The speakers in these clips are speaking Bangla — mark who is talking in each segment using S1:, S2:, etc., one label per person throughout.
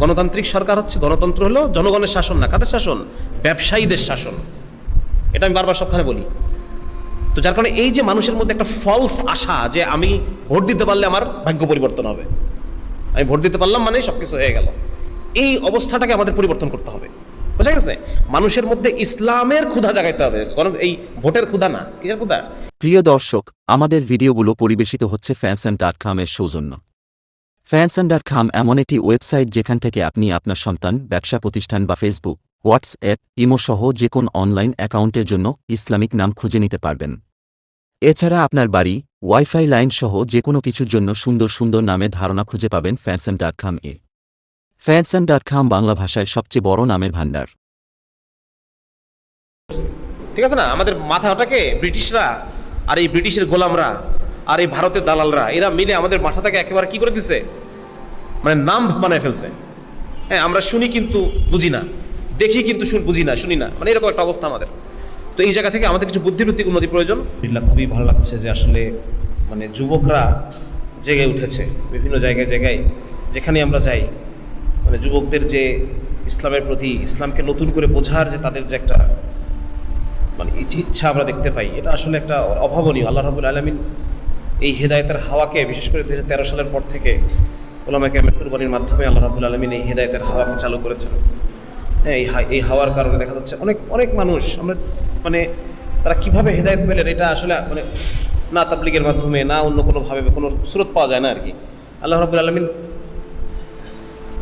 S1: গণতান্ত্রিক সরকার হচ্ছে গণতন্ত্র হলো জনগণের শাসন না, কাদের শাসন? ব্যবসায়ীদের শাসন। এটা আমি বারবার সবখানে বলি। তো যার কারণে এই যে মানুষের মধ্যে একটা ফলস আশা যে আমি ভোট দিতে পারলে আমার ভাগ্য পরিবর্তন হবে। আমি ভোট দিতে পারলাম মানে সব কিছু হয়ে গেল। এই অবস্থাটাকে আমাদের পরিবর্তন করতে হবে। বুঝা গেছে? মানুষের মধ্যে ইসলামের ক্ষুধা জাগাইতে হবে। কারণ এই ভোটের ক্ষুধা না, কিসের ক্ষুধা?
S2: প্রিয় দর্শক, আমাদের ভিডিওগুলো পরিবেশিত হচ্ছে ফ্যানসান ডট খামের সৌজন্য। ফ্যানসান ডট খাম এমন একটি ওয়েবসাইট যেখান থেকে আপনি আপনার সন্তান, ব্যবসা প্রতিষ্ঠান বা ফেসবুক হোয়াটসঅ্যাপ ইমো সহ যে কোন অনলাইন অ্যাকাউন্টের জন্য ইসলামিক নাম খুঁজে নিতে পারবেন। এছাড়া আপনার বাড়ি ওয়াইফাই লাইন সহ যে কোনো কিছুর জন্য সুন্দর সুন্দর নামে ধারণা খুঁজে পাবেন ফ্যানসান ডট খাম এ। ফ্যানসান ডট খাম বাংলা ভাষায় সবচেয়ে বড় নামের ভাণ্ডার।
S1: ঠিক আছে না? আমাদের মাথাটাকে ব্রিটিশরা আর এই ব্রিটিশের গোলামরা আর এই ভারতের দালালরা, এরা মিলে আমাদের মাথাটাকে একেবারে কি করে দিছে? মানে নাম বানায় ফেলছে। হ্যাঁ আমরা শুনি কিন্তু বুঝি না। দেখি কিন্তু শুন বুঝি না, শুনি না। মানে এরকম একটা অবস্থা আমাদের। তো এই জায়গা থেকে আমাদের কিছু বুদ্ধিবৃত্তিক উন্নতি প্রয়োজন। খুবই ভালো লাগছে যে আসলে মানে যুবকরা জেগে উঠেছে। বিভিন্ন জায়গায় জায়গায় যেখানে আমরা যাই মানে যুবকদের যে ইসলামের প্রতি, ইসলামকে নতুন করে বোঝার যে তাদের যে একটা মানে ইচ্ছা আমরা দেখতে পাই, এটা আসলে একটা অভাবনীয়। আল্লাহ রাবুল আলমিন এই হেদায়তের হাওয়াকে, বিশেষ করে দু সালের পর থেকে ওলামা ক্যামের কুরবানির মাধ্যমে আল্লাহ রাবুল আলমিন এই হেদায়তের হাওয়াকে চালু করেছেন। হ্যাঁ এই এই হাওয়ার কারণে দেখা যাচ্ছে অনেক অনেক মানুষ, আমরা মানে তারা কীভাবে হেদায়ত পেলেন এটা আসলে মানে না তাবলিগের মাধ্যমে, না অন্য কোনোভাবে কোনো স্রোত পাওয়া যায় না আর কি। আল্লাহ রাবুল আলমিন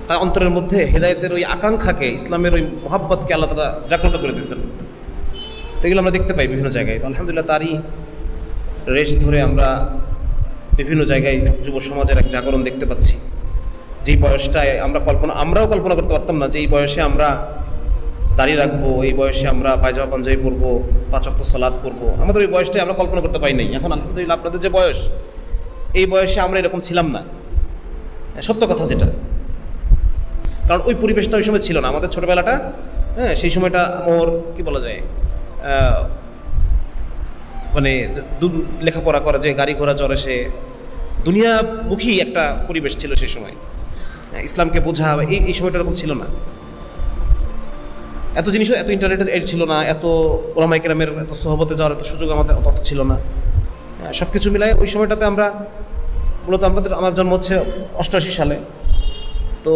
S1: তার অন্তরের মধ্যে হেদায়তের ওই আকাঙ্ক্ষাকে, ইসলামের ওই মোহাব্বতকে আল্লাহ তারা জাগ্রত করে দিয়েছেন। তো এগুলো আমরা দেখতে পাই বিভিন্ন জায়গায়। তো আলহামদুলিল্লাহ তারই রেশ ধরে আমরা বিভিন্ন জায়গায় যুব সমাজের এক জাগরণ দেখতে পাচ্ছি। যেই বয়সটায় আমরা কল্পনা, আমরাও কল্পনা করতে পারতাম না যে এই বয়সে আমরা দাঁড়িয়ে রাখব, এই বয়সে আমরা পায়জামা পাঞ্জাবি পরবো পাঁচক্ত সালাদ করব আমাদের ওই বয়সটাই আমরা কল্পনা করতে পারি নাই। এখন আলহামদুলিল্লাহ আপনাদের যে বয়স, এই বয়সে আমরা এরকম ছিলাম না। সত্য কথা যেটা। কারণ ওই পরিবেশটা ওই সময় ছিল না। আমাদের ছোটবেলাটা হ্যাঁ সেই সময়টা আমার কি বলা যায় মানে দু, লেখাপড়া করা, যে গাড়ি ঘোড়া চড়ে সে দুনিয়ামুখী একটা পরিবেশ ছিল সেই সময়। হ্যাঁ, ইসলামকে বোঝা এই এই সময়টা এরকম ছিল না। এত জিনিসও এত ইন্টারনেটের ছিল না এত ওলামাই কেরামের এত সহবতে যাওয়ার এত সুযোগ আমাদের অত ছিল না। সব কিছু মিলায় ওই সময়টাতে আমরা মূলত আমাদের আমার জন্ম হচ্ছে অষ্টআশি সালে। তো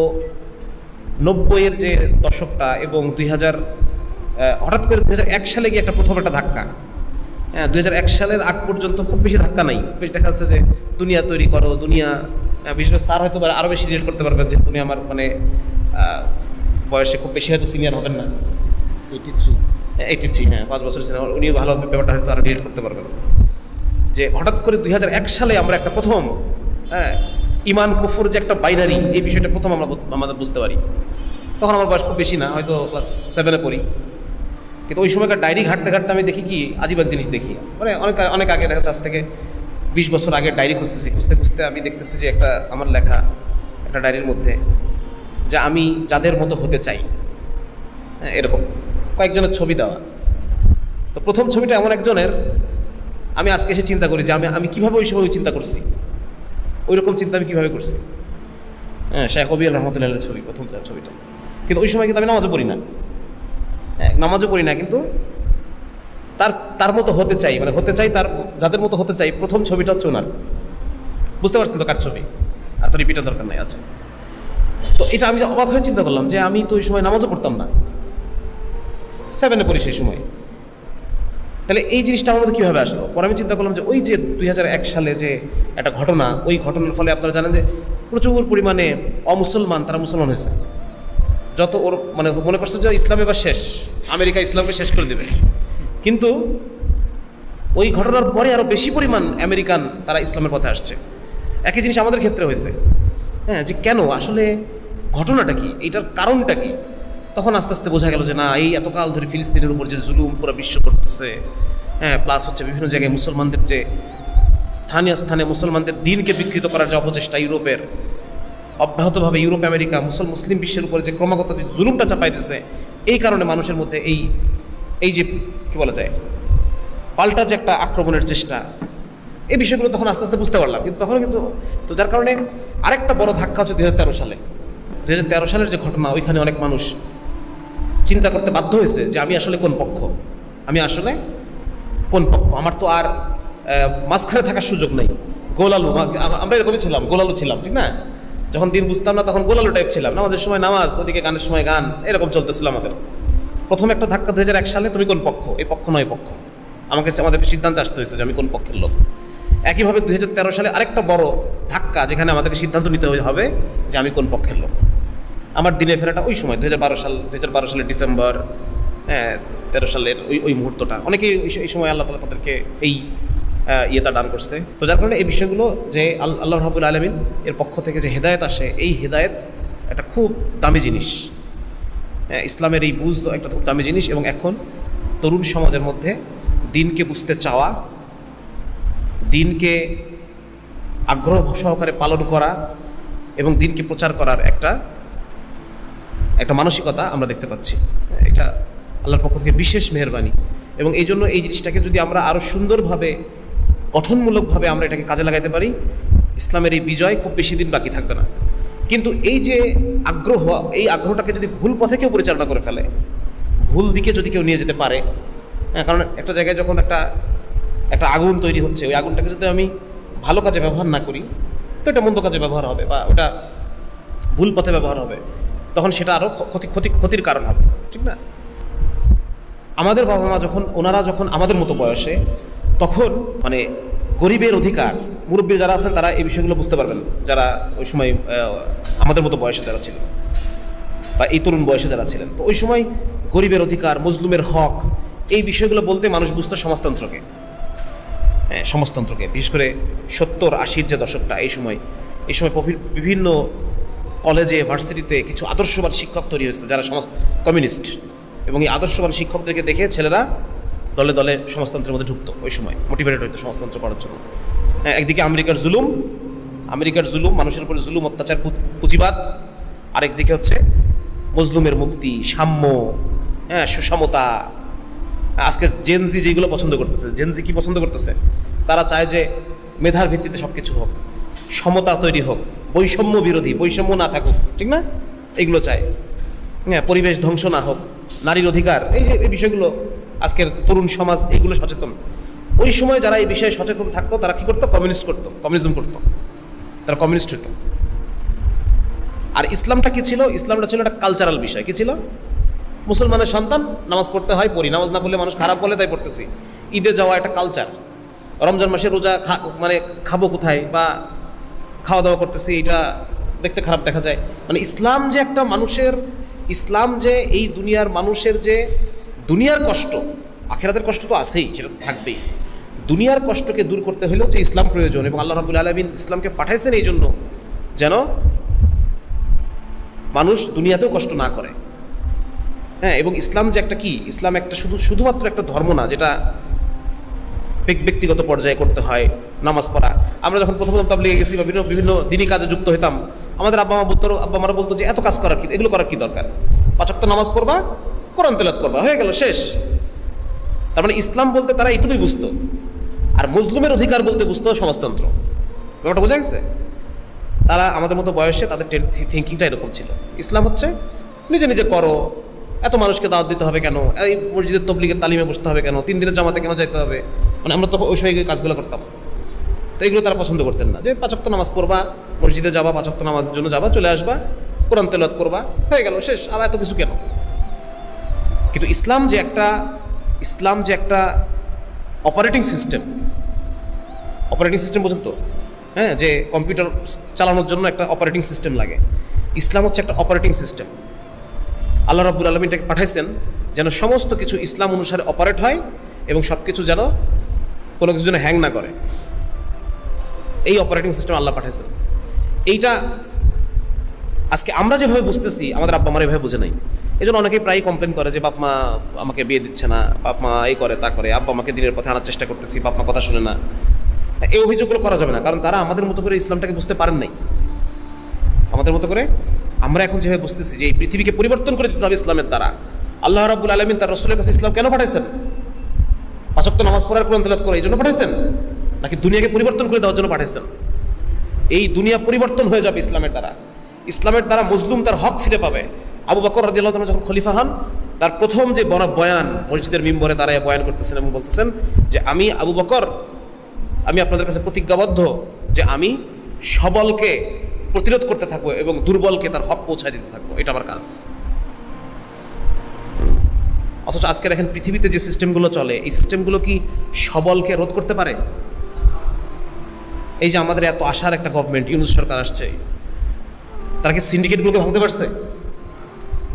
S1: নব্বইয়ের যে দশকটা এবং দুই হাজার হঠাৎ করে দুই হাজার এক সালে গিয়ে একটা প্রথম একটা ধাক্কা। হ্যাঁ দুই হাজার এক সালের আগ পর্যন্ত খুব বেশি ধাক্কা নাই। বেশ দেখা যাচ্ছে যে দুনিয়া তৈরি করো দুনিয়া আহ, বিশেষ করে স্যার হয়তো আরও বেশি রিলেট করতে পারবেন যে তুমি আমার মানে বয়সে খুব বেশি হয়তো সিনিয়র হবেন না।
S3: এইটি থ্রি
S1: এইটি থ্রি হ্যাঁ পাঁচ বছর সিনিয়র উনিও ভালো ব্যাপারটা হয়তো আরও রিলেট করতে পারবেন। যে হঠাৎ করে দুই হাজার এক সালে আমরা একটা প্রথম হ্যাঁ ইমান কুফুর যে একটা বাইনারি এই বিষয়টা প্রথম আমরা আমাদের বুঝতে পারি। তখন আমার বয়স খুব বেশি না হয়তো ক্লাস সেভেনে পড়ি। কিন্তু ওই সময়কার ডায়েরি ঘাটতে ঘাটতে আমি দেখি কি আজীব এক জিনিস দেখি। মানে অনেক অনেক আগে দেখা যাচ্ছে, আজ থেকে বিশ বছর আগে ডায়েরি খুঁজতেছি, খুঁজতে খুঁজতে আমি দেখতেছি যে একটা আমার লেখা, একটা ডায়েরির মধ্যে যে আমি যাদের মতো হতে চাই। হ্যাঁ এরকম। কয়েকজনের ছবি দেওয়া। তো প্রথম ছবিটা এমন একজনের, আমি আজকে এসে চিন্তা করি যে আমি আমি কীভাবে ওই সময় চিন্তা করছি? ওই রকম চিন্তা আমি কীভাবে করছি? হ্যাঁ শেখ অবির রহমতুল্লাহ ছবি, প্রথম ছবিটা। কিন্তু ওই সময় কিন্তু আমি নামাজও পড়ি না। নামাজও পড়ি না, কিন্তু তার তার মতো হতে চাই মানে হতে চাই তার, যাদের মতো হতে চাই, প্রথম ছবিটা হচ্ছে ওনার। বুঝতে পারছেন তো কার ছবি? আর তো রিপিটের দরকার নাই আচ্ছা। তো এটা আমি অবাক হয়ে চিন্তা করলাম যে আমি তো ওই সময় নামাজও পড়তাম না। সেভেনে পড়ি সেই সময়। তাহলে এই জিনিসটা আমার মধ্যে কীভাবে আসলো? পরে আমি চিন্তা করলাম যে ওই যে দুই হাজার এক সালে যে একটা ঘটনা, ওই ঘটনার ফলে আপনারা জানেন যে প্রচুর পরিমাণে অমুসলমান, তারা মুসলমান হয়েছে। যত ওর মানে মনে করছে যে ইসলাম এবার শেষ, আমেরিকা ইসলামকে শেষ করে দেবে। কিন্তু ওই ঘটনার পরে আরও বেশি পরিমাণ আমেরিকান তারা ইসলামের পথে আসছে। একই জিনিস আমাদের ক্ষেত্রে হয়েছে। হ্যাঁ যে কেন? আসলে ঘটনাটা কি? এইটার কারণটা কি? তখন আস্তে আস্তে বোঝা গেল যে না, এই এতকাল ধরে ফিলিস্তিনের উপর যে জুলুম পুরো বিশ্ব করতেছে। হ্যাঁ প্লাস হচ্ছে বিভিন্ন জায়গায় মুসলমানদের যে স্থানীয় স্থানে মুসলমানদের দিনকে বিকৃত করার যে অপচেষ্টা ইউরোপের অব্যাহতভাবে ইউরোপ, আমেরিকা, মুসল, মুসলিম বিশ্বের উপরে যে ক্রমাগত যে জুলুমটা চাপাই দিছে এই কারণে মানুষের মধ্যে এই এই যে, কি বলা যায়, পাল্টা যে একটা আক্রমণের চেষ্টা, এই বিষয়গুলো তখন আস্তে আস্তে বুঝতে পারলাম। কিন্তু তখন কিন্তু, তো যার কারণে আরেকটা বড় ধাক্কা হচ্ছে দুই হাজার তেরো সালে। দুই হাজার তেরো সালের যে ঘটনা, ওইখানে অনেক মানুষ চিন্তা করতে বাধ্য হয়েছে যে আমি আসলে কোন পক্ষ? আমি আসলে কোন পক্ষ? আমার তো আর মাঝখানে থাকার সুযোগ নেই। গোলালু আমরা এরকমই ছিলাম, গোলালু ছিলাম, ঠিক না? যখন দিন বুঝতাম না, তখন গোলালু টাইপ ছিলাম। আমাদের সময় নামাজ, ওদিকে গানের সময় গান, এরকম চলতেছিল আমাদের। প্রথম একটা ধাক্কা দু এক সালে, তুমি কোন পক্ষ? এই পক্ষ নয়, পক্ষ। আমাকে আমাদেরকে সিদ্ধান্তে আসতে হয়েছে যে, আমি কোন পক্ষের লোক? একইভাবে দু হাজার তেরো সালে আরেকটা বড় ধাক্কা, যেখানে আমাদেরকে সিদ্ধান্ত নিতে হবে যে, আমি কোন পক্ষের লোক? আমার দিনে ফেরাটা ওই সময় দু হাজার বারো সাল দুই হাজার সালের ডিসেম্বর হ্যাঁ তেরো সালের ওই ওই মুহূর্তটা। অনেকেই এই সময় আল্লাহ তালা তাদেরকে এই ইয়েটা দান করছে। তো যার কারণে এই বিষয়গুলো যে আল- আল্লাহ রাবুল আলমিন এর পক্ষ থেকে যে হেদায়েত আসে, এই হেদায়েত একটা খুব দামি জিনিস। ইসলামের এই বুঝ একটা খুব দামি জিনিস এবং এখন তরুণ সমাজের মধ্যে দিনকে বুঝতে চাওয়া, দিনকে আগ্রহ সহকারে পালন করা এবং দিনকে প্রচার করার একটা একটা মানসিকতা আমরা দেখতে পাচ্ছি। এটা আল্লাহর পক্ষ থেকে বিশেষ মেহরবানি। এবং এই জন্য এই জিনিসটাকে যদি আমরা আরও সুন্দরভাবে গঠনমূলকভাবে আমরা এটাকে কাজে লাগাইতে পারি। ইসলামের এই বিজয় খুব বেশি দিন বাকি থাকবে না। কিন্তু এই যে আগ্রহ, এই আগ্রহটাকে যদি ভুল পথে কেউ পরিচালনা করে ফেলে, ভুল দিকে যদি কেউ নিয়ে যেতে পারে হ্যাঁ কারণ একটা জায়গায় যখন একটা একটা আগুন তৈরি হচ্ছে, ওই আগুনটাকে যদি আমি ভালো কাজে ব্যবহার না করি, তো এটা মন্দ কাজে ব্যবহার হবে বা ওটা ভুল পথে ব্যবহার হবে। তখন সেটা আরও ক্ষতি ক্ষতি, ক্ষতির কারণ হবে, ঠিক না? আমাদের বাবা মা যখন, ওনারা যখন আমাদের মতো বয়সে তখন মানে গরিবের অধিকার মুরব্বী যারা আছেন তারা এই বিষয়গুলো বুঝতে পারবেন। যারা ওই সময় আমাদের মতো বয়সে যারা ছিলেন বা এই তরুণ বয়সে যারা ছিলেন। তো ওই সময় গরিবের অধিকার মজলুমের হক এই বিষয়গুলো বলতে মানুষ বুঝতো সমাজতন্ত্রকে। হ্যাঁ, সমাজতন্ত্রকে। বিশেষ করে সত্তর আশির যে দশকটা এই সময় এই সময় বিভিন্ন কলেজে ভার্সিটিতে কিছু আদর্শবান শিক্ষক তৈরি হয়েছে যারা সমাজ কমিউনিস্ট। এবং এই আদর্শবান শিক্ষকদেরকে দেখে ছেলেরা দলে দলে সমাজতন্ত্রের মধ্যে ঢুকতো ওই সময় মোটিভেটেড হইতো সমাজতন্ত্র করার জন্য। হ্যাঁ, একদিকে আমেরিকার জুলুম আমেরিকার জুলুম মানুষের উপরে জুলুম অত্যাচার পুঁজিবাদ। আরেকদিকে হচ্ছে মজলুমের মুক্তি সাম্য হ্যাঁ সুসমতা। আজকে জেনজি যেগুলো পছন্দ করতেছে জেনজি কি পছন্দ করতেছে? তারা চায় যে মেধার ভিত্তিতে সব কিছু হোক সমতা তৈরি হোক বৈষম্য বিরোধী বৈষম্য না থাকুক ঠিক না? এগুলো চায়। হ্যাঁ পরিবেশ ধ্বংস না হোক নারীর অধিকার এই এই বিষয়গুলো আজকের তরুণ সমাজ এইগুলো সচেতন। ওই সময় যারা এই বিষয়ে সচেতন থাকতো, তারা কি করতো? কমিউনিস্ট করতো, কমিউনিজম করতো। তারা কমিউনিস্ট হতো। আর ইসলামটা কি ছিল? ইসলামটা ছিল একটা কালচারাল বিষয়। কি ছিল? মুসলমানের সন্তান, নামাজ পড়তে হয়, পড়ি। নামাজ না পড়লে মানুষ খারাপ বলে, তাই পড়তেছি। ঈদে যাওয়া একটা কালচার রমজান মাসে রোজা মানে খাব কোথায়? বা খাওয়া দাওয়া করতেছি, এটা দেখতে খারাপ দেখা যায়। মানে ইসলাম যে একটা মানুষের, ইসলাম যে এই দুনিয়ার মানুষের যে দুনিয়ার কষ্ট, আখেরাতের কষ্ট তো আছেই, সেটা থাকবেই। দুনিয়ার কষ্টকে দূর করতে হলেও যে ইসলাম প্রয়োজন এবং আল্লাহ রাবুল আলমিন ইসলামকে পাঠাইছেন এই জন্য যেন মানুষ দুনিয়াতেও কষ্ট না করে। হ্যাঁ এবং ইসলাম যে একটা কি? ইসলাম একটা শুধু, শুধুমাত্র একটা ধর্ম না, যেটা ব্যক্তিগত পর্যায়ে করতে হয়, নামাজ পড়া। আমরা যখন প্রথম প্রথম তাবলিগে গেছি বা বিভিন্ন বিভিন্ন দিনই কাজে যুক্ত হইতাম, আমাদের আব্বা মা বলতো আব্বা মারা বলতো যে, এত কাজ করার কি, এগুলো করার কি দরকার? পাচক তো নামাজ পড়বা কোরআন তেলাত করবা, হয়ে গেল, শেষ। তার মানে ইসলাম বলতে তারা এটুকুই বুঝতো। আর মুসলিমের অধিকার বলতে বুঝতো সমাজতন্ত্র। ব্যাপারটা বোঝা গেছে? তারা আমাদের মতো বয়সে তাদের থিঙ্কিংটা এরকম ছিল। ইসলাম হচ্ছে নিজে নিজে করো, এত মানুষকে দাওয়াত দিতে হবে কেন? এই মসজিদের তবলিগের তালিমে বসতে হবে কেন? তিন দিনের জামাতে কেন যেতে হবে? মানে আমরা তো ওই সময় কাজগুলো করতাম। তো এগুলো তারা পছন্দ করতেন না। যে পাঁচক্ত নামাজ পড়বা, মসজিদে যাবা পাঁচক্ত নামাজের জন্য যাবা, চলে আসবা, কোরআন তেলাওয়াত করবা, হয়ে গেল, শেষ। আর এত কিছু কেন? কিন্তু ইসলাম যে একটা, ইসলাম যে একটা অপারেটিং সিস্টেম অপারেটিং সিস্টেম বোঝেন তো? হ্যাঁ যে কম্পিউটার চালানোর জন্য একটা অপারেটিং সিস্টেম লাগে। ইসলাম হচ্ছে একটা অপারেটিং সিস্টেম আল্লাহ রাব্বুল আলমিনটাকে পাঠাইছেন যেন সমস্ত কিছু ইসলাম অনুসারে অপারেট হয় এবং সব কিছু যেন কোনো কিছু যেন হ্যাং না করে। এই অপারেটিং সিস্টেম আল্লাহ পাঠাইছেন। এইটা আজকে আমরা যেভাবে বুঝতেছি, আমাদের আব্বা মারা এভাবে বুঝে নাই। এই জন্য অনেকেই প্রায়ই কমপ্লেন করে যে, বাপ মা আমাকে বিয়ে দিচ্ছে না, বাপ মা এই করে, তা করে, আব্বা আমাকে দিনের পথে আনার চেষ্টা করতেছি, বাপ মা কথা শুনে না। এই অভিযোগগুলো করা যাবে না, কারণ তারা আমাদের মতো করে ইসলামটাকে বুঝতে পারেন নাই। আমাদের মতো করে আমরা এখন যেভাবে বুঝতেছি যে, এই পৃথিবীকে পরিবর্তন করে দিতে হবে ইসলামের দ্বারা। আল্লাহ রাবুল আলমিন তার রসুলের কাছে ইসলাম কেন পাঠাইছেন? পাঁচক্ত নামাজ পড়ার কোরআন তেলাত করে এই জন্য পাঠাইছেন? নাকি দুনিয়াকে পরিবর্তন করে দেওয়ার জন্য পাঠাইছেন? এই দুনিয়া পরিবর্তন হয়ে যাবে ইসলামের দ্বারা। ইসলামের দ্বারা মজলুম তার হক ফিরে পাবে। আবু বকর রাদিয়াল্লাহু তাআলা যখন খলিফা হন, তার প্রথম যে বড় বয়ান, মসজিদের মিম্বরে দাঁড়ায় বয়ান করতেছেন এবং বলতেছেন যে, আমি আবু বকর, আমি আপনাদের কাছে প্রতিজ্ঞাবদ্ধ যে, আমি সবলকে প্রতিরোধ করতে থাকব এবং দুর্বলকে তার হক পৌঁছায় দিতে থাকব। এটা আমার কাজ। অথচ আজকে দেখেন পৃথিবীতে যে সিস্টেমগুলো চলে, এই সিস্টেমগুলো কি সবলকে রোধ করতে পারে? এই যে আমাদের এত আশার একটা গভর্নমেন্ট, ইউনুস সরকার আসছে তারা কি সিন্ডিকেটগুলোকে ভাঙতে পারছে?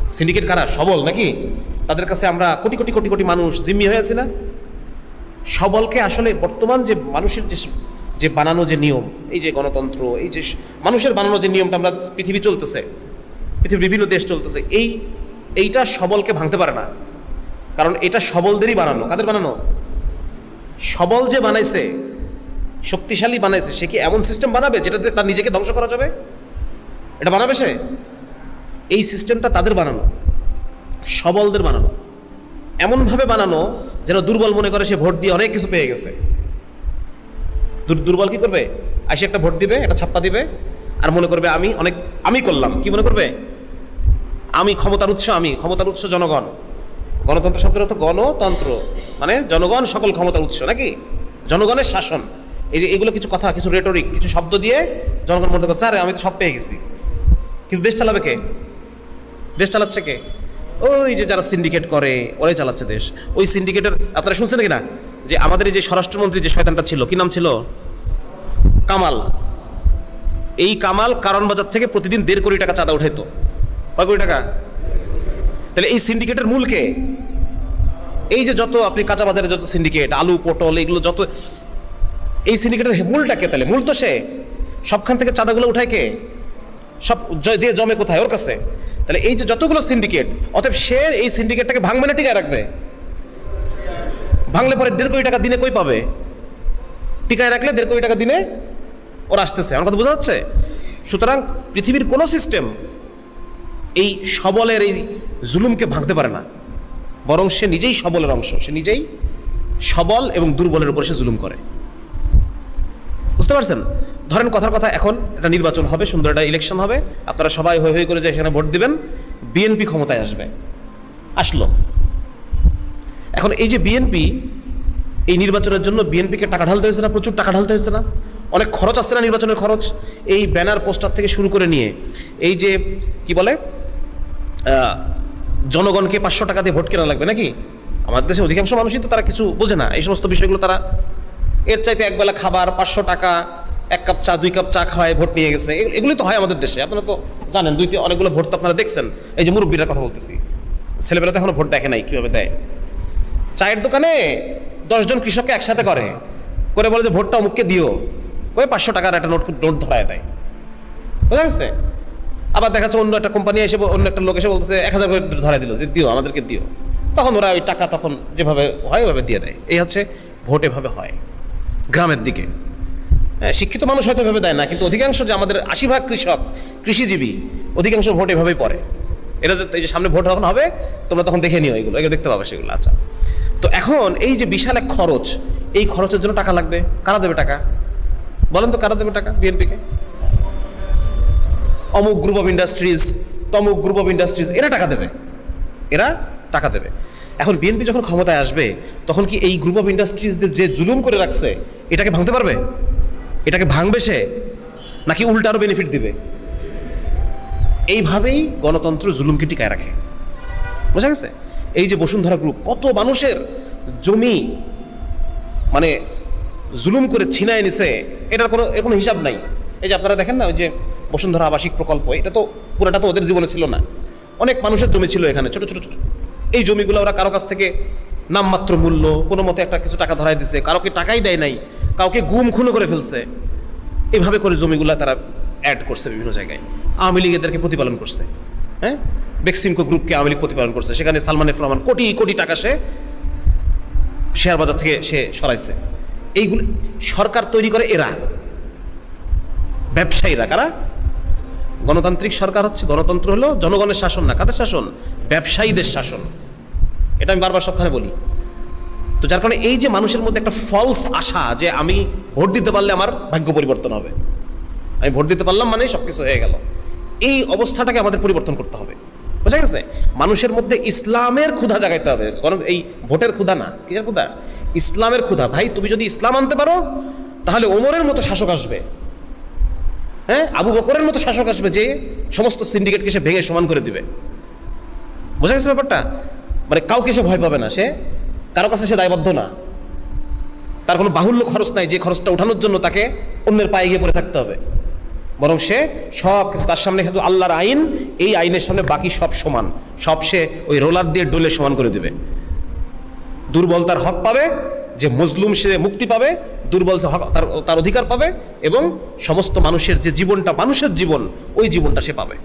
S1: সিন্ডিকেট কারা? সবল নাকি? তাদের কাছে আমরা কোটি কোটি কোটি কোটি মানুষ জিম্মি হয়ে আছি না? সবলকে আসলে বর্তমান যে মানুষের যে যে বানানো যে নিয়ম, এই যে গণতন্ত্র, এই যে মানুষের বানানো যে নিয়মটা আমরা পৃথিবী চলতেছে, পৃথিবীর বিভিন্ন দেশ চলতেছে, এই, এইটা সবলকে ভাঙতে পারে না। কারণ এটা সবলদেরই বানানো। কাদের বানানো? সবল যে বানাইছে, শক্তিশালী বানাইছে, সে কি এমন সিস্টেম বানাবে যেটাতে তার নিজেকে ধ্বংস করা যাবে? এটা বানাবে সে? এই সিস্টেমটা তাদের বানানো, সবলদের বানানো। এমনভাবে বানানো যেন দুর্বল মনে করে সে ভোট দিয়ে অনেক কিছু পেয়ে গেছে। দুর্বল কি করবে? আসে একটা ভোট দিবে, একটা ছাপ্পা দিবে, আর মনে করবে, আমি অনেক, আমি করলাম। কি মনে করবে? আমি ক্ষমতার উৎস, আমি, ক্ষমতার উৎস জনগণ। গণতন্ত্র শব্দের অর্থ গণতন্ত্র মানে জনগণ সকল ক্ষমতার উৎস, নাকি? জনগণের শাসন। এই যে এগুলো কিছু কথা, কিছু রেটরিক কিছু শব্দ দিয়ে জনগণ মনে করছে আরে আমি তো সব পেয়ে গেছি। কিন্তু দেশ চালাবে কে? দেশ চালাচ্ছে কে? ওই যে যারা সিন্ডিকেট করে, ওরাই চালাচ্ছে দেশ। ওই সিন্ডিকেটের আপনারা শুনছেন কি না? যে আমাদের যে স্বরাষ্ট্রমন্ত্রী যে শয়তানটা ছিল, কি নাম ছিল? কামাল। এই কামাল কারণ বাজার থেকে প্রতিদিন দেড় কোটি টাকা চাঁদা উঠাইতো। কয় কোটি টাকা? তাহলে এই সিন্ডিকেটের মূল কে? এই যে যত আপনি কাঁচা বাজারে যত সিন্ডিকেট আলু, পটল, এগুলো যত, এই সিন্ডিকেটের মূলটা কে তাহলে? মূল তো সে। সবখান থেকে চাঁদাগুলো উঠায় কে? সব যে জমে কোথায়, ওর কাছে। তাহলে এই যে যতগুলো সিন্ডিকেট অতএব সে এই সিন্ডিকেটটাকে ভাঙবে না, টিকায় রাখবে? ভাঙলে পরে দেড় কোটি টাকা দিনে কই পাবে? টিকায় রাখলে দেড় কোটি টাকা দিনে ওরা আসতেছে। আমার কথা বোঝা যাচ্ছে? সুতরাং পৃথিবীর কোনো সিস্টেম এই সবলের এই জুলুমকে ভাঙতে পারে না। বরং সে নিজেই সবলের অংশ। সে নিজেই সবল এবং দুর্বলের উপর সে জুলুম করে। বুঝতে পারছেন? ধরেন কথার কথা, এখন একটা নির্বাচন হবে, সুন্দর একটা ইলেকশন হবে, আপনারা সবাই হয়ে হয়ে করে যে সেখানে ভোট দিবেন, বিএনপি ক্ষমতায় আসবে। আসলো। এখন এই যে বিএনপি, এই নির্বাচনের জন্য বিএনপিকে টাকা ঢালতে হয়েছে না? প্রচুর টাকা ঢালতে হয়েছে না? অনেক খরচ আসছে না নির্বাচনের খরচ? এই ব্যানার, পোস্টার থেকে শুরু করে নিয়ে, এই যে, কি বলে জনগণকে পাঁচশো টাকা দিয়ে ভোট কেনা লাগবে নাকি? আমাদের দেশে অধিকাংশ মানুষই তো তারা কিছু বোঝে না। এই সমস্ত বিষয়গুলো তারা, এর চাইতে একবেলা খাবার পাঁচশো টাকা এক কাপ চা, দুই কাপ চা খাওয়ায় ভোট নিয়ে গেছে। এগুলি তো হয় আমাদের দেশে। আপনারা তো জানেন দুই তিন- অনেকগুলো ভোট তো আপনারা দেখছেন। এই যে মুরব্বীরা কথা বলতেছি। ছেলেবেলা তো এখনও ভোট দেখে নাই, কীভাবে দেয়? চায়ের দোকানে দশজন কৃষককে একসাথে করে। করে বলে যে, ভোটটা অমুককে দিও। ওই পাঁচশো টাকার একটা নোট নোট ধরায় দেয়। বুঝা গেছে? আবার দেখা যাচ্ছে অন্য একটা কোম্পানি এসে অন্য একটা লোক এসে বলতেছে, এক হাজার করে ধরায় দিল। যে, দিও, আমাদেরকে দিও। তখন ওরা ওই টাকা তখন যেভাবে হয়, ওইভাবে দিয়ে দেয়। এই হচ্ছে ভোট এভাবে হয়। গ্রামের দিকে। শিক্ষিত মানুষ হয়তো এভাবে দেয় না, কিন্তু অধিকাংশ যে আমাদের আশি ভাগ কৃষক, কৃষিজীবী, অধিকাংশ ভোট এভাবেই পড়ে। এটা এই যে সামনে ভোট যখন হবে, তোমরা তখন দেখে নিও এগুলো এগুলো দেখতে পাবে সেগুলো আচ্ছা। তো এখন এই যে বিশাল এক খরচ, এই খরচের জন্য টাকা লাগবে, কারা দেবে টাকা? বলেন তো, কারা দেবে টাকা বিএনপিকে? অমুক গ্রুপ অফ ইন্ডাস্ট্রিজ তমুক গ্রুপ অফ ইন্ডাস্ট্রিজ এরা টাকা দেবে। এরা টাকা দেবে। এখন বিএনপি যখন ক্ষমতায় আসবে, তখন কি এই গ্রুপ অফ ইন্ডাস্ট্রিজদের যে জুলুম করে রাখছে, এটাকে ভাঙতে পারবে? এটাকে ভাঙবে সে? নাকি উল্টা আরও বেনিফিট দিবে? এইভাবেই গণতন্ত্র জুলুমকে টিকায় রাখে। বোঝা গেছে? এই যে বসুন্ধরা গ্রুপ কত মানুষের জমি মানে জুলুম করে ছিনায় নিছে, এটার কোনো, এর কোনো হিসাব নাই। এই যে আপনারা দেখেন না, ওই যে বসুন্ধরা আবাসিক প্রকল্প, এটা তো পুরোটা তো ওদের জীবনে ছিল না। অনেক মানুষের জমি ছিল এখানে, ছোট ছোট ছোট। এই জমিগুলো ওরা কারও কাছ থেকে নামমাত্র মূল্য, কোনো মতে একটা কিছু টাকা ধরাই দিছে কারোকে টাকাই দেয় নাই। কাউকে গুম খুনো করে ফেলছে। এভাবে করে জমিগুলো তারা অ্যাড করছে বিভিন্ন জায়গায়। আওয়ামী লীগ এদেরকে প্রতিপালন করছে। হ্যাঁ? বেক্সিমকো গ্রুপকে আওয়ামী লীগ প্রতিপালন করছে। সেখানে সালমান রহমান কোটি কোটি টাকা সে শেয়ার বাজার থেকে সে সরাইছে। এইগুলো সরকার তৈরি করে এরা। ব্যবসায়ীরা কারা? গণতান্ত্রিক সরকার হচ্ছে, গণতন্ত্র হলো জনগণের শাসন না, কাদের শাসন? ব্যবসায়ীদের শাসন। এটা আমি বারবার সবখানে বলি। তো যার কারণে এই যে মানুষের মধ্যে একটা ফলস আশা যে আমি ভোট দিতে পারলে আমার ভাগ্য পরিবর্তন হবে। আমি ভোট দিতে পারলাম মানে সব কিছু হয়ে গেল। এই অবস্থাটাকে আমাদের পরিবর্তন করতে হবে। বোঝা গেছে? মানুষের মধ্যে ইসলামের ক্ষুধা জাগাইতে হবে। বরং এই ভোটের ক্ষুধা না। কিসের ক্ষুধা? ইসলামের ক্ষুধা। ভাই, তুমি যদি ইসলাম আনতে পারো, তাহলে ওমরের মতো শাসক আসবে। হ্যাঁ? আবু বকরের মতো শাসক আসবে যে সমস্ত সিন্ডিকেটকে সে ভেঙে সমান করে দিবে। বোঝা গেছে ব্যাপারটা? মানে কাউকে সে ভয় পাবে না। সে কারও কাছে সে দায়বদ্ধ না। তার কোনো বাহুল্য খরচ নাই, যে খরচটা ওঠানোর জন্য তাকে অন্যের পায়ে গিয়ে পড়ে থাকতে হবে। বরং সে সব তার সামনে শুধু আল্লাহর আইন, এই আইনের সামনে বাকি সব সমান। সব সে ওই রোলার দিয়ে ডোলে সমান করে দেবে। দুর্বল তার হক পাবে, যে মজলুম সে মুক্তি পাবে, দুর্বল তার তার অধিকার পাবে এবং সমস্ত মানুষের যে জীবনটা, মানুষের জীবন, ওই জীবনটা সে পাবে।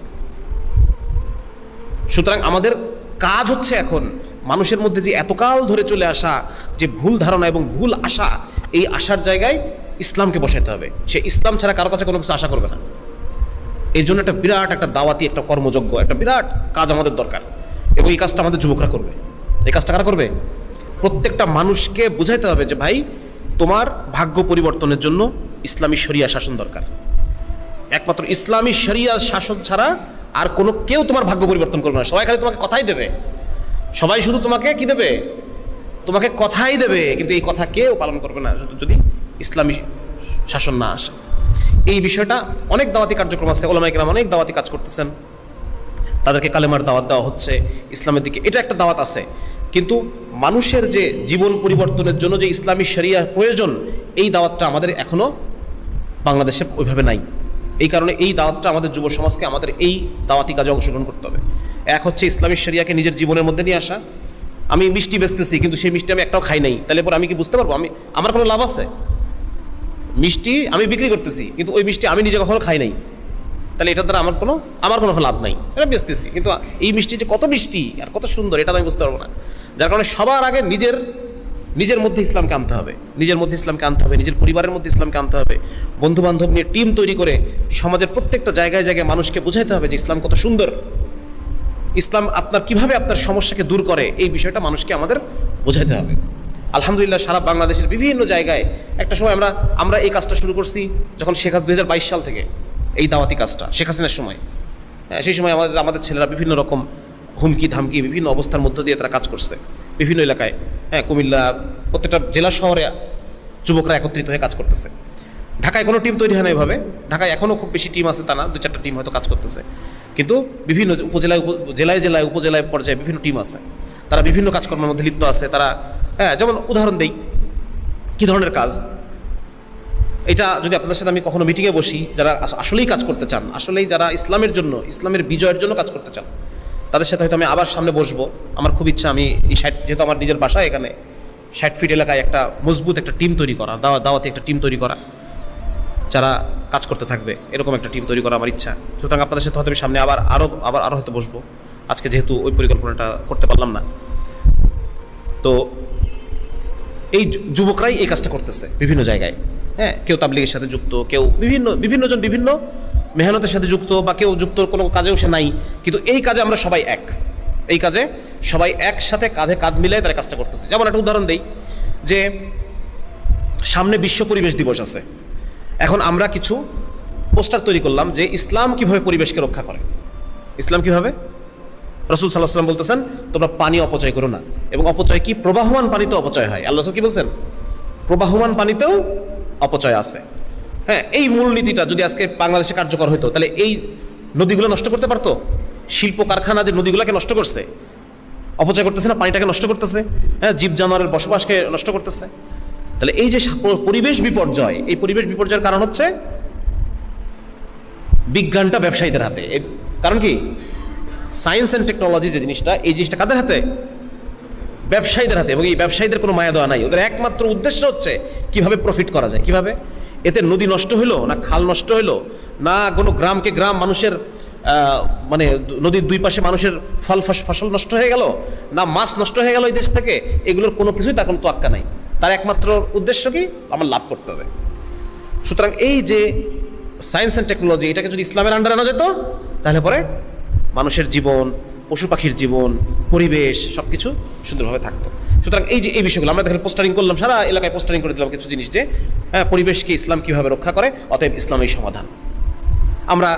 S1: সুতরাং আমাদের কাজ হচ্ছে এখন মানুষের মধ্যে যে এতকাল ধরে চলে আসা যে ভুল ধারণা এবং ভুল আশা, এই আশার জায়গায় ইসলামকে বসাইতে হবে। সে ইসলাম ছাড়া কারও কাছে কোনো কিছু আশা করবে না। এই জন্য একটা বিরাট একটা দাওয়াতি, একটা কর্মযোগ্য একটা বিরাট কাজ আমাদের দরকার। এবং এই কাজটা আমাদের যুবকরা করবে। এই কাজটা কারা করবে? প্রত্যেকটা মানুষকে বুঝাইতে হবে যে, ভাই, তোমার ভাগ্য পরিবর্তনের জন্য ইসলামী শরিয়া শাসন দরকার। একমাত্র ইসলামী শরিয়া শাসন ছাড়া আর কোনো কেউ তোমার ভাগ্য পরিবর্তন করবে না। সবাই খালি তোমাকে কথাই দেবে। সবাই শুধু তোমাকে কি দেবে? তোমাকে কথাই দেবে, কিন্তু এই কথা কেউ পালন করবে না। শুধু যদি ইসলামী শাসন না আসে। এই বিষয়টা অনেক দাওয়াতি কার্যক্রম আছে ওলামাইকরাম অনেক দাওয়াতি কাজ করতেছেন। তাদেরকে কালেমার দাওয়াত দেওয়া হচ্ছে, ইসলামের দিকে। এটা একটা দাওয়াত আছে। কিন্তু মানুষের যে জীবন পরিবর্তনের জন্য যে ইসলামী শরিয়া প্রয়োজন, এই দাওয়াতটা আমাদের এখনও বাংলাদেশে ওইভাবে নাই। এই কারণে এই দাওয়াতটা আমাদের যুব সমাজকে আমাদের এই দাওয়াতি কাজে অংশগ্রহণ করতে হবে। এক হচ্ছে ইসলামী শরিয়াকে নিজের জীবনের মধ্যে নিয়ে আসা। আমি মিষ্টি বেচতেছি, কিন্তু সেই মিষ্টি আমি একটাও খাই নাই। তাহলে পর আমি কি বুঝতে পারব? আমি আমার কোনো লাভ আছে? মিষ্টি আমি বিক্রি করতেছি, কিন্তু ওই মিষ্টি আমি নিজে কখনো খাই নাই। তাহলে এটার দ্বারা আমার কোনো আমার কোনো লাভ নাই। এটা বেচতেছি, কিন্তু এই মিষ্টি যে কত মিষ্টি আর কত সুন্দর, এটা আমি বুঝতে পারব না। যার কারণে সবার আগে নিজের নিজের মধ্যে ইসলামকে আনতে হবে। নিজের মধ্যে ইসলামকে আনতে হবে, নিজের পরিবারের মধ্যে ইসলামকে আনতে হবে। বন্ধু বান্ধব নিয়ে টিম তৈরি করে সমাজের প্রত্যেকটা জায়গায় জায়গায় মানুষকে বোঝাইতে হবে যে ইসলাম কত সুন্দর। ইসলাম আপনার কীভাবে আপনার সমস্যাকে দূর করে এই বিষয়টা মানুষকে আমাদের বোঝাতে হবে। আলহামদুলিল্লাহ সারা বাংলাদেশের বিভিন্ন জায়গায় একটা সময় আমরা আমরা এই কাজটা শুরু করছি যখন শেখ হাসিনা দু সাল থেকে এই দাওয়াতি কাজটা শেখ হাসিনার সময়। হ্যাঁ, সেই সময় আমাদের আমাদের ছেলেরা বিভিন্ন রকম হুমকি ধামকি বিভিন্ন অবস্থার মধ্য দিয়ে তারা কাজ করছে। বিভিন্ন এলাকায় হ্যাঁ কুমিল্লা প্রত্যেকটা জেলা শহরে যুবকরা একত্রিত হয়ে কাজ করতেছে। ঢাকায় কোনো টিম তৈরি হয় না এভাবে। ঢাকায় এখনও খুব বেশি টিম আছে তা না দু চারটা টিম হয়তো কাজ করতেছে। কিন্তু বিভিন্ন উপজেলায় উপ- জেলায় জেলায়, উপজেলায় পর্যায়ে বিভিন্ন টিম আছে। তারা বিভিন্ন কাজকর্মের মধ্যে লিপ্ত আছে। তারা হ্যাঁ যেমন উদাহরণ দেই, কী ধরনের কাজ? এটা যদি আপনাদের সাথে আমি কখনো মিটিংয়ে বসি, যারা আসলেই কাজ করতে চান, আসলেই যারা ইসলামের জন্য, ইসলামের বিজয়ের জন্য কাজ করতে চান, তাদের সাথে হয়তো আমি আবার সামনে বসবো। আমার খুব ইচ্ছা আমি এই ষাট, যেহেতু আমার নিজের বাসা এখানে, ষাট ফিট এলাকায় একটা মজবুত একটা টিম তৈরি করা, দাওয়া, দাওয়াতে একটা টিম তৈরি করা। যারা কাজ করতে থাকবে, এরকম একটা টিম তৈরি করা আমার ইচ্ছা। সুতরাং আপনাদের সাথে হয়তো আমি সামনে আবার আরও আবার আরও হয়তো বসবো। আজকে যেহেতু ওই পরিকল্পনাটা করতে পারলাম না। তো এই যুবকরাই এই কাজটা করতেছে বিভিন্ন জায়গায়। হ্যাঁ কেউ তাবলিগের সাথে যুক্ত, কেউ বিভিন্ন বিভিন্নজন বিভিন্ন মেহনতের সাথে যুক্ত বা কেউ যুক্ত, কোনো কাজেও সে নাই। কিন্তু এই কাজে আমরা সবাই এক। এই কাজে সবাই একসাথে কাঁধে কাঁধ মিলাই তারা কাজটা করতেছে। যেমন একটা উদাহরণ দেই যে সামনে বিশ্ব পরিবেশ দিবস আছে। এখন আমরা কিছু পোস্টার তৈরি করলাম যে ইসলাম কীভাবে পরিবেশকে রক্ষা করে। ইসলাম কীভাবে? রসুল সাল্লাহ সাল্লাম বলতেছেন, তোমরা পানি অপচয় করো না। এবং অপচয় কি? প্রবাহমান পানিতেও অপচয় হয়। আল্লাহ কি বলছেন? প্রবাহমান পানিতেও অপচয় আছে। হ্যাঁ এই মূলনীতিটা যদি আজকে বাংলাদেশে কার্যকর হতো তাহলে এই নদীগুলো নষ্ট করতে পারতো? শিল্প কারখানা যে নদীগুলোকে নষ্ট করছে, অপচয় করতেছে না, পানিটাকে নষ্ট করতেছে? হ্যাঁ জীব জানোয়ারের বসবাসকে নষ্ট করতেছে? তাহলে এই যে পরিবেশ বিপর্যয়, এই পরিবেশ বিপর্যয়ের কারণ হচ্ছে বিজ্ঞানটা ব্যবসায়ীদের হাতে। কারণ কি? সায়েন্স অ্যান্ড টেকনোলজি যে জিনিসটা, এই জিনিসটা কাদের হাতে? ব্যবসায়ীদের হাতে। এবং এই ব্যবসায়ীদের কোনো মায়া দেওয়া নাই। ওদের একমাত্র উদ্দেশ্য হচ্ছে কীভাবে প্রফিট করা যায়, কীভাবে? এতে নদী নষ্ট হইল, না খাল নষ্ট হইল, না কোনো গ্রামকে গ্রাম মানুষের মানে নদীর দুই পাশে মানুষের ফল ফস- ফসল নষ্ট হয়ে গেল, না মাছ নষ্ট হয়ে গেল এই দেশ থেকে, এগুলোর কোনো কিছুই তার কোনো তোয়াক্কা নাই। তার একমাত্র উদ্দেশ্য কি? আমার লাভ করতে হবে। সুতরাং এই যে সায়েন্স অ্যান্ড টেকনোলজি এটাকে যদি ইসলামের আন্ডারে আনা যেত তাহলে পরে মানুষের জীবন পশু পাখির জীবন পরিবেশ সব কিছু সুন্দরভাবে থাকতো। সুতরাং এই যে এই বিষয়গুলো আমরা দেখেন পোস্টারিং করলাম সারা এলাকায় পোস্টারিং করে দিলাম কিছু জিনিস যে হ্যাঁ, পরিবেশকে ইসলাম কীভাবে রক্ষা করে অতএব ইসলামের সমাধান। আমরা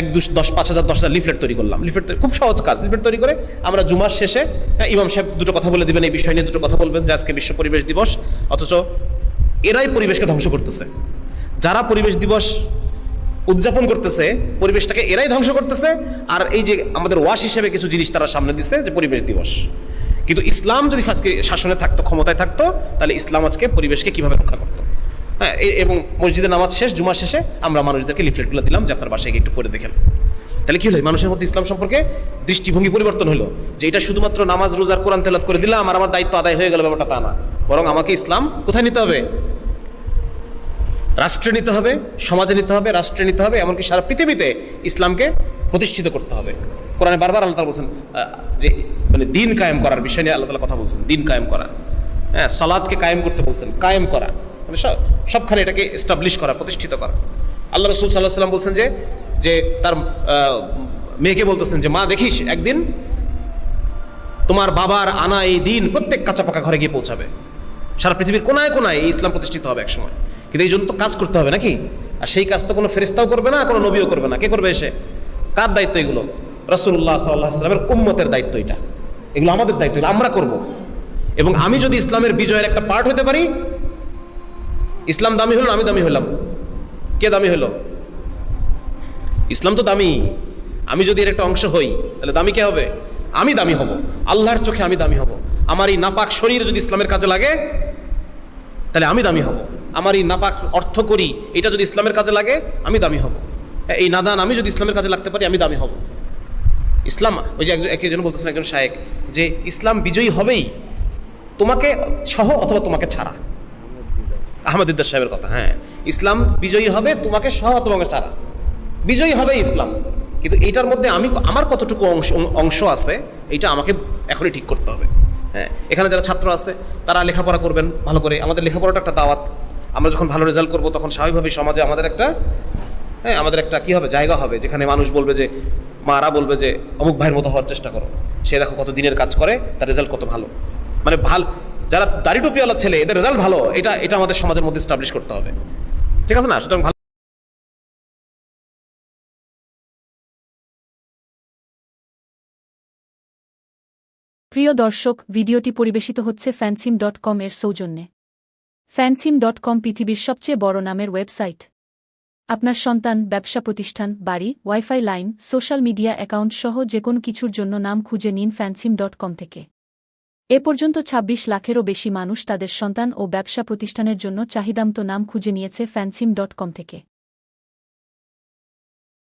S1: এক দুশ দশ পাঁচ হাজার দশ হাজার লিফলেট তৈরি করলাম। লিফলেট খুব সহজ কাজ লিফলেট তৈরি করে আমরা জুমার শেষে হ্যাঁ, ইমাম সাহেব দুটো কথা বলে দিবেন এই বিষয় নিয়ে দুটো কথা বলবেন যে আজকে বিশ্ব পরিবেশ দিবস অথচ এরাই পরিবেশকে ধ্বংস করতেছে। যারা পরিবেশ দিবস উদযাপন করতেছে পরিবেশটাকে এরাই ধ্বংস করতেছে আর এই যে আমাদের ওয়াশ হিসেবে কিছু জিনিস তারা সামনে দিছে যে পরিবেশ দিবস। কিন্তু ইসলাম যদি আজকে শাসনে থাকতো ক্ষমতায় থাকতো তাহলে ইসলাম আজকে পরিবেশকে কীভাবে রক্ষা করতো? হ্যাঁ এবং মসজিদে নামাজ শেষ জুমা শেষে আমরা মানুষদেরকে লিফলেটগুলো দিলাম যে আপনার বাসায় একটু পড়ে দেখেন। তাহলে কি হলো? মানুষের মধ্যে ইসলাম সম্পর্কে দৃষ্টিভঙ্গি পরিবর্তন হলো যে এটা শুধুমাত্র নামাজ রোজার কোরআন তেলাত করে দিলাম আর আমার দায়িত্ব আদায় হয়ে গেল, ব্যাপারটা তা না। বরং আমাকে ইসলাম কোথায় নিতে হবে? রাষ্ট্রে নিতে হবে, সমাজে নিতে হবে, রাষ্ট্রে নিতে হবে, এমনকি সারা পৃথিবীতে ইসলামকে প্রতিষ্ঠিত করতে হবে। কোরআনে বারবার আল্লাহ তালা বলছেন যে মানে দিন কায়েম করার বিষয় নিয়ে আল্লাহ তালা কথা বলছেন, দিন কায়েম করা। হ্যাঁ সলাদকে কায়েম করতে বলছেন, কায়েম করা। মানে সব, সবখানে এটাকে এস্টাবলিশ করা, প্রতিষ্ঠিত করা। আল্লাহ রসুল সাল্লাহ সাল্লাম বলছেন যে যে তার মেয়েকে বলতেছেন যে, মা, দেখিস, একদিন তোমার বাবার আনা এই দিন প্রত্যেক কাঁচা পাকা ঘরে গিয়ে পৌঁছাবে। সারা পৃথিবীর কোনায় কোনায় এই ইসলাম প্রতিষ্ঠিত হবে একসময়। কিন্তু এই জন্য তো কাজ করতে হবে নাকি? আর সেই কাজ তো কোনো ফেরিস্তাও করবে না, কোনো নবীও করবে না। কে করবে এসে? কার দায়িত্ব এগুলো? রসুল্লাহ সাল্লাহ সাল্লামের উম্মতের দায়িত্ব এটা। এগুলো আমাদের দায়িত্ব আমরা করব। এবং আমি যদি ইসলামের বিজয়ের একটা পার্ট হতে পারি ইসলাম দামি হলো আমি দামি হলাম? কে দামি হলো? ইসলাম তো দামি। আমি যদি এর একটা অংশ হই, তাহলে দামি কে হবে? আমি দামি হব। আল্লাহর চোখে আমি দামি হব। আমার এই নাপাক শরীর যদি ইসলামের কাজে লাগে, তাহলে আমি দামি হব। আমার এই নাপাক অর্থ করি, এটা যদি ইসলামের কাজে লাগে, আমি দামি হব। এই নাদান আমি যদি ইসলামের কাজে লাগতে পারি, আমি দামি হব। ইসলাম, ওই যে একজন একজন বলতেছেন, একজন শায়েক, যে ইসলাম বিজয়ী হবেই। তোমাকে সহ অথবা তোমাকে ছাড়া। আহমদিদ্দার সাহেবের কথা হ্যাঁ। ইসলাম বিজয়ী হবে, তোমাকে সহ তোমাকে ছাড়া বিজয়ী হবে ইসলাম। কিন্তু এইটার মধ্যে আমি আমার কতটুকু অংশ অংশ আছে এইটা আমাকে এখনই ঠিক করতে হবে। হ্যাঁ এখানে যারা ছাত্র আছে, তারা লেখাপড়া করবেন ভালো করে। আমাদের লেখাপড়াটা একটা দাওয়াত। আমরা যখন ভালো রেজাল্ট করব, তখন স্বাভাবিকভাবেই সমাজে আমাদের একটা হ্যাঁ আমাদের একটা কী হবে? জায়গা হবে, যেখানে মানুষ বলবে যে, মারা বলবে যে, অমুক ভাইয়ের মতো হওয়ার চেষ্টা করো। সে দেখো কত দিনের কাজ করে, তার রেজাল্ট কত ভালো। মানে ভালো যারা দাড়ি টুপিওয়ালা ছেলে, এদের রেজাল্ট ভালো, এটা এটা আমাদের সমাজের মধ্যে স্টাবলিশ করতে হবে। ঠিক আছে না? সুতরাং ভালো
S3: প্রিয় দর্শক, ভিডিওটি পরিবেশিত হচ্ছে ফ্যানসিম ডট কম এর সৌজন্যে। ফ্যানসিম ডট কম পৃথিবীর সবচেয়ে বড় নামের ওয়েবসাইট আপনার সন্তান, ব্যবসা প্রতিষ্ঠান, বাড়ি wifi line social media account সহ যে কোনো কিছুর জন্য নাম খুঁজে নিন ফ্যানসিম ডট কম থেকে। এ পর্যন্ত ২৬ লাখেরও বেশি মানুষ তাদের সন্তান ও ব্যবসা প্রতিষ্ঠানের জন্য চাহিদামতো নাম খুঁজে নিয়েছে ফ্যান্সিম ডট কম থেকে।